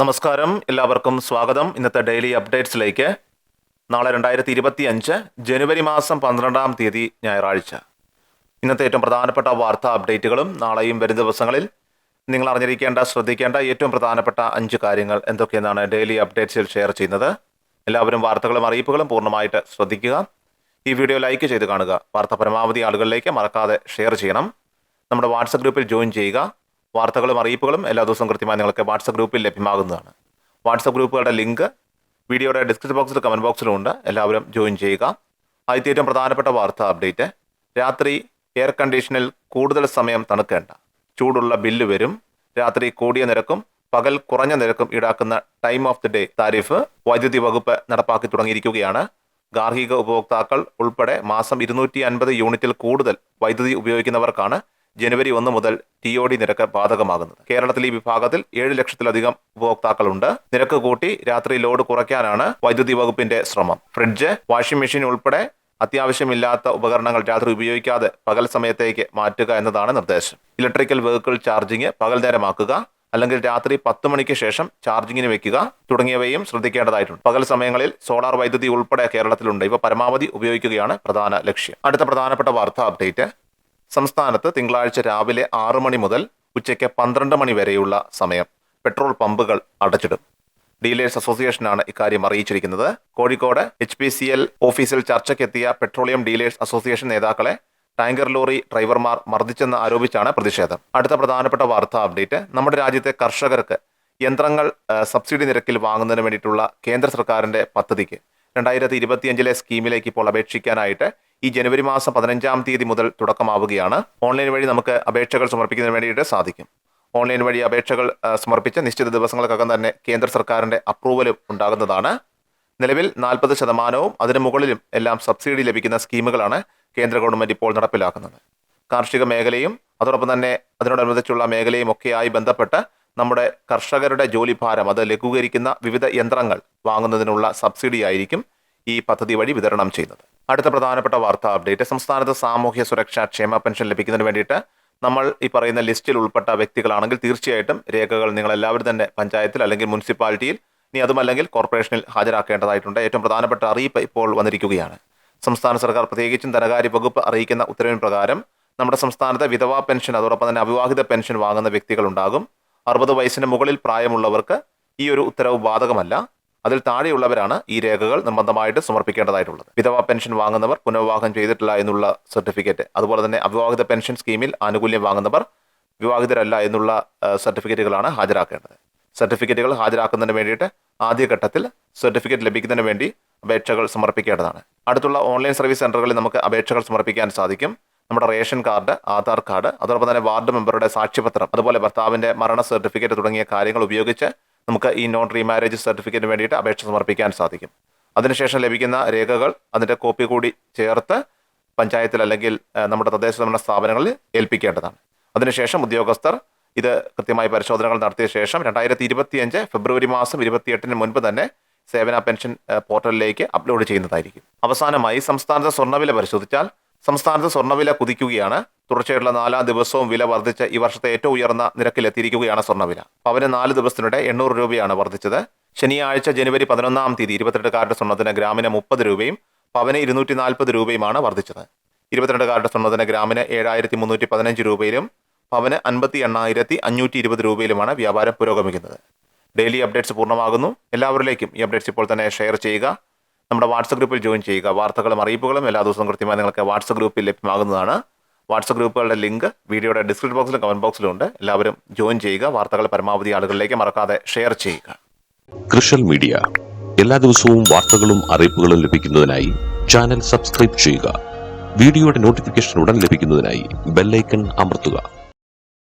നമസ്കാരം. എല്ലാവർക്കും സ്വാഗതം. ഇന്നത്തെ ഡെയിലി അപ്ഡേറ്റ്സിലേക്ക്. നാളെ രണ്ടായിരത്തി ഇരുപത്തി അഞ്ച് ജനുവരി മാസം പന്ത്രണ്ടാം തീയതി ഞായറാഴ്ച. ഇന്നത്തെ ഏറ്റവും പ്രധാനപ്പെട്ട വാർത്താ അപ്ഡേറ്റുകളും നാളെയും വരും ദിവസങ്ങളിൽ നിങ്ങൾ അറിഞ്ഞിരിക്കേണ്ട ശ്രദ്ധിക്കേണ്ട ഏറ്റവും പ്രധാനപ്പെട്ട അഞ്ച് കാര്യങ്ങൾ എന്തൊക്കെയെന്നാണ് ഡെയിലി അപ്ഡേറ്റ്സിൽ ഷെയർ ചെയ്യുന്നത്. എല്ലാവരും വാർത്തകളും അറിയിപ്പുകളും പൂർണമായിട്ട് ശ്രദ്ധിക്കുക. ഈ വീഡിയോ ലൈക്ക് ചെയ്ത് കാണുക. വാർത്ത പരമാവധി ആളുകളിലേക്ക് മറക്കാതെ ഷെയർ ചെയ്യണം. നമ്മുടെ വാട്സപ്പ് ഗ്രൂപ്പിൽ ജോയിൻ ചെയ്യുക. വാർത്തകളും അറിയിപ്പുകളും എല്ലാ ദിവസവും കൃത്യമായി നിങ്ങൾക്ക് വാട്സപ്പ് ഗ്രൂപ്പിൽ ലഭ്യമാകുന്നതാണ്. വാട്സപ്പ് ഗ്രൂപ്പുകളുടെ ലിങ്ക് വീഡിയോയുടെ ഡിസ്ക്രിപ്ഷൻ ബോക്സിൽ കമന്റ് ബോക്സിലും ഉണ്ട്. എല്ലാവരും ജോയിൻ ചെയ്യുക. ആദ്യത്തെ ഏറ്റവും പ്രധാനപ്പെട്ട വാർത്ത അപ്ഡേറ്റ്. രാത്രി എയർ കണ്ടീഷനിൽ കൂടുതൽ സമയം തണുക്കേണ്ട. ചൂടുള്ള ബില്ല് വരും. രാത്രി കൂടിയ നിരക്കും പകൽ കുറഞ്ഞ നിരക്കും ഈടാക്കുന്ന time of the day tariff വൈദ്യുതി വകുപ്പ് നടപ്പാക്കി തുടങ്ങിയിരിക്കുകയാണ്. ഗാർഹിക ഉപഭോക്താക്കൾ ഉൾപ്പെടെ മാസം ഇരുന്നൂറ്റി അൻപത് യൂണിറ്റിൽ കൂടുതൽ വൈദ്യുതി ഉപയോഗിക്കുന്നവർക്കാണ് ജനുവരി ഒന്ന് മുതൽ ടി ഒ ഡി നിരക്ക് ബാധകമാകുന്നത്. കേരളത്തിൽ ഈ വിഭാഗത്തിൽ ഏഴ് ലക്ഷത്തിലധികം ഉപഭോക്താക്കളുണ്ട്. നിരക്ക് കൂട്ടി രാത്രി ലോഡ് കുറയ്ക്കാനാണ് വൈദ്യുതി വകുപ്പിന്റെ ശ്രമം. ഫ്രിഡ്ജ് വാഷിംഗ് മെഷീൻ ഉൾപ്പെടെ അത്യാവശ്യമില്ലാത്ത ഉപകരണങ്ങൾ രാത്രി ഉപയോഗിക്കാതെ പകൽ സമയത്തേക്ക് മാറ്റുക എന്നതാണ് നിർദ്ദേശം. ഇലക്ട്രിക്കൽ വെഹിക്കിൾ ചാർജിങ് പകൽ നേരമാക്കുക അല്ലെങ്കിൽ രാത്രി പത്ത് മണിക്ക് ശേഷം ചാർജിങ്ങിന് വെക്കുക തുടങ്ങിയവയും ശ്രദ്ധിക്കേണ്ടതായിട്ടുണ്ട്. പകൽ സമയങ്ങളിൽ സോളാർ വൈദ്യുതി ഉൾപ്പെടെ കേരളത്തിലുണ്ട്. ഇവ പരമാവധി ഉപയോഗിക്കുകയാണ് പ്രധാന ലക്ഷ്യം. അടുത്ത പ്രധാനപ്പെട്ട വാർത്താ അപ്ഡേറ്റ്. സംസ്ഥാനത്ത് തിങ്കളാഴ്ച രാവിലെ ആറ് മണി മുതൽ ഉച്ചയ്ക്ക് പന്ത്രണ്ട് മണി വരെയുള്ള സമയം പെട്രോൾ പമ്പുകൾ അടച്ചിടും. ഡീലേഴ്സ് അസോസിയേഷനാണ് ഇക്കാര്യം അറിയിച്ചിരിക്കുന്നത്. Kozhikode H P C L ഓഫീസിൽ ചർച്ചയ്ക്കെത്തിയ പെട്രോളിയം ഡീലേഴ്സ് അസോസിയേഷൻ നേതാക്കളെ ടാങ്കർ ലോറി ഡ്രൈവർമാർ മർദ്ദിച്ചെന്ന് ആരോപിച്ചാണ് പ്രതിഷേധം. അടുത്ത പ്രധാനപ്പെട്ട വാർത്താ അപ്ഡേറ്റ് നമ്മുടെ രാജ്യത്തെ കർഷകർക്ക് യന്ത്രങ്ങൾ സബ്സിഡി നിരക്കിൽ വാങ്ങുന്നതിന് വേണ്ടിയിട്ടുള്ള കേന്ദ്ര സർക്കാരിന്റെ പദ്ധതിക്ക് രണ്ടായിരത്തി ഇരുപത്തിയഞ്ചിലെ സ്കീമിലേക്ക് ഇപ്പോൾ അപേക്ഷിക്കാനായിട്ട് ഈ ജനുവരി മാസം പതിനഞ്ചാം തീയതി മുതൽ തുടക്കമാവുകയാണ്. ഓൺലൈൻ വഴി നമുക്ക് അപേക്ഷകൾ സമർപ്പിക്കുന്നതിന് വേണ്ടിയിട്ട് സാധിക്കും. ഓൺലൈൻ വഴി അപേക്ഷകൾ സമർപ്പിച്ച നിശ്ചിത ദിവസങ്ങൾക്കകം തന്നെ കേന്ദ്ര സർക്കാരിന്റെ അപ്രൂവലും ഉണ്ടാകുന്നതാണ്. നിലവിൽ നാൽപ്പത് ശതമാനവും അതിനു മുകളിലും എല്ലാം സബ്സിഡി ലഭിക്കുന്ന സ്കീമുകളാണ് കേന്ദ്ര ഗവൺമെന്റ് ഇപ്പോൾ നടപ്പിലാക്കുന്നത്. കാർഷിക മേഖലയും അതോടൊപ്പം തന്നെ അതിനോടനുബന്ധിച്ചുള്ള മേഖലയും ഒക്കെയായി ബന്ധപ്പെട്ട് നമ്മുടെ കർഷകരുടെ ജോലിഭാരം അത് ലഘൂകരിക്കുന്ന വിവിധ യന്ത്രങ്ങൾ വാങ്ങുന്നതിനുള്ള സബ്സിഡി ആയിരിക്കും. ഈ പദ്ധതി വഴി വിതരണം ചെയ്യുന്നത് അടുത്ത പ്രധാനപ്പെട്ട വാർത്താ അപ്ഡേറ്റ് സംസ്ഥാനത്ത് സാമൂഹ്യ സുരക്ഷാ ക്ഷേമ പെൻഷൻ ലഭിക്കുന്നതിന് വേണ്ടിയിട്ട് നമ്മൾ ഈ പറയുന്ന ലിസ്റ്റിൽ ഉൾപ്പെട്ട വ്യക്തികളാണെങ്കിൽ തീർച്ചയായിട്ടും രേഖകൾ നിങ്ങൾ എല്ലാവരും തന്നെ പഞ്ചായത്തിൽ അല്ലെങ്കിൽ മുനിസിപ്പാലിറ്റിയിൽ ഇനി അതുമല്ലെങ്കിൽ കോർപ്പറേഷനിൽ ഹാജരാക്കേണ്ടതായിട്ടുണ്ട്. ഏറ്റവും പ്രധാനപ്പെട്ട അറിയിപ്പ് ഇപ്പോൾ വന്നിരിക്കുകയാണ്. സംസ്ഥാന സർക്കാർ പ്രത്യേകിച്ചും ധനകാര്യ വകുപ്പ് അറിയിക്കുന്ന ഉത്തരവിൻ പ്രകാരം നമ്മുടെ സംസ്ഥാനത്തെ വിധവാ പെൻഷൻ അതോടൊപ്പം തന്നെ അവിവാഹിത പെൻഷൻ വാങ്ങുന്ന വ്യക്തികളുണ്ടാകും. അറുപത് വയസ്സിന് മുകളിൽ പ്രായമുള്ളവർക്ക് ഈ ഒരു ഉത്തരവ് ബാധകമല്ല. അതിൽ താഴെയുള്ളവരാണ് ഈ രേഖകൾ നിർബന്ധമായിട്ട് സമർപ്പിക്കേണ്ടതായിട്ടുള്ളത്. വിധവാ പെൻഷൻ വാങ്ങുന്നവർ പുനർവിവാഹം ചെയ്തിട്ടില്ല എന്നുള്ള സർട്ടിഫിക്കറ്റ്. അതുപോലെ തന്നെ അവിവാഹിത പെൻഷൻ സ്കീമിൽ ആനുകൂല്യം വാങ്ങുന്നവർ വിവാഹിതരല്ല എന്നുള്ള സർട്ടിഫിക്കറ്റുകളാണ് ഹാജരാക്കേണ്ടത്. സർട്ടിഫിക്കറ്റുകൾ ഹാജരാക്കുന്നതിന് വേണ്ടിയിട്ട് ആദ്യഘട്ടത്തിൽ സർട്ടിഫിക്കറ്റ് ലഭിക്കുന്നതിന് വേണ്ടി അപേക്ഷകൾ സമർപ്പിക്കേണ്ടതാണ്. അടുത്തുള്ള ഓൺലൈൻ സർവീസ് സെന്ററുകളിൽ നമുക്ക് അപേക്ഷകൾ സമർപ്പിക്കാൻ സാധിക്കും. നമ്മുടെ റേഷൻ കാർഡ് ആധാർ കാർഡ് അതോടൊപ്പം തന്നെ വാർഡ് മെമ്പറുടെ സാക്ഷ്യപത്രം അതുപോലെ ഭർത്താവിന്റെ മരണ സർട്ടിഫിക്കറ്റ് തുടങ്ങിയ കാര്യങ്ങൾ ഉപയോഗിച്ച് നമുക്ക് ഈ നോൺ റീമാരേജ് സർട്ടിഫിക്കറ്റിന് വേണ്ടിയിട്ട് അപേക്ഷ സമർപ്പിക്കാൻ സാധിക്കും. അതിനുശേഷം ലഭിക്കുന്ന രേഖകൾ അതിന്റെ കോപ്പി കൂടി ചേർത്ത് പഞ്ചായത്തിൽ അല്ലെങ്കിൽ നമ്മുടെ തദ്ദേശ ഭരണ സ്ഥാപനങ്ങളിൽ ഏൽപ്പിക്കേണ്ടതാണ്. അതിനുശേഷം ഉദ്യോഗസ്ഥർ ഇത് കൃത്യമായി പരിശോധനകൾ നടത്തിയ ശേഷം രണ്ടായിരത്തി ഇരുപത്തിയഞ്ച് ഫെബ്രുവരി മാസം ഇരുപത്തിയെട്ടിന് മുൻപ് തന്നെ സേവന പെൻഷൻ പോർട്ടലിലേക്ക് അപ്ലോഡ് ചെയ്യുന്നതായിരിക്കും. അവസാനമായി സംസ്ഥാനത്തെ സ്വർണവില പരിശോധിച്ചാൽ സംസ്ഥാനത്ത് സ്വർണവില കുതിക്കുകയാണ്. തുടർച്ചയായിട്ടുള്ള നാലാം ദിവസവും വില വർദ്ധിച്ച് ഈ വർഷത്തെ ഏറ്റവും ഉയർന്ന നിരക്കിലെത്തിയിരിക്കുകയാണ് സ്വർണവില. പവന് നാല് ദിവസത്തിനിടെ എണ്ണൂറ് രൂപയാണ് വർദ്ധിച്ചത്. ശനിയാഴ്ച ജനുവരി പതിനൊന്നാം തീയതി ഇരുപത്തിരണ്ട് കാരുടെ സ്വർണത്തിന് ഗ്രാമിന് മുപ്പത് രൂപയും പവന് ഇരുന്നൂറ്റി നാൽപ്പത് രൂപയുമാണ് വർദ്ധിച്ചത്. ഇരുപത്തിരണ്ട് കാരുടെ സ്വർണത്തിന് ഗ്രാമിന് ഏഴായിരത്തി മുന്നൂറ്റി പതിനഞ്ച് രൂപയിലും പവന് അൻപത്തി എണ്ണായിരത്തി അഞ്ഞൂറ്റി ഇരുപത് രൂപയിലുമാണ് വ്യാപാരം പുരോഗമിക്കുന്നത്. ഡെയിലി അപ്ഡേറ്റ്സ് പൂർണമാകുന്നു. എല്ലാവരിലേക്കും ഈ അപ്ഡേറ്റ്സ് ഇപ്പോൾ തന്നെ ഷെയർ ചെയ്യുക. നമ്മുടെ വാട്സപ്പ് ഗ്രൂപ്പിൽ ജോയിൻ ചെയ്യുക. വാർത്തകളും അറിയിപ്പുകളും എല്ലാ ദിവസവും കൃത്യമായി നിങ്ങൾക്ക് വാട്സപ്പ് ഗ്രൂപ്പിൽ ലഭ്യമാകുന്നതാണ്. വാട്സപ്പ് ഗ്രൂപ്പുകളുടെ ലിങ്ക് വീഡിയോയുടെ ഡിസ്ക്രിപ്ഷൻ ബോക്സിലും കമന്റ് ബോക്സിലും ഉണ്ട്. എല്ലാവരും ജോയിൻ ചെയ്യുക. വാർത്തകൾ പരമാവധി ആളുകളിലേക്ക് മറക്കാതെ ഷെയർ ചെയ്യുക. കൃഷൽ മീഡിയ. എല്ലാ ദിവസവും വാർത്തകളും അറിയിപ്പുകളും ലഭിക്കുന്നതിനായി ചാനൽ സബ്സ്ക്രൈബ് ചെയ്യുക. വീഡിയോയുടെ നോട്ടിഫിക്കേഷൻ ഉടൻ ലഭിക്കുന്നതിനായി ബെല്ലൈക്കൺ അമർത്തുക.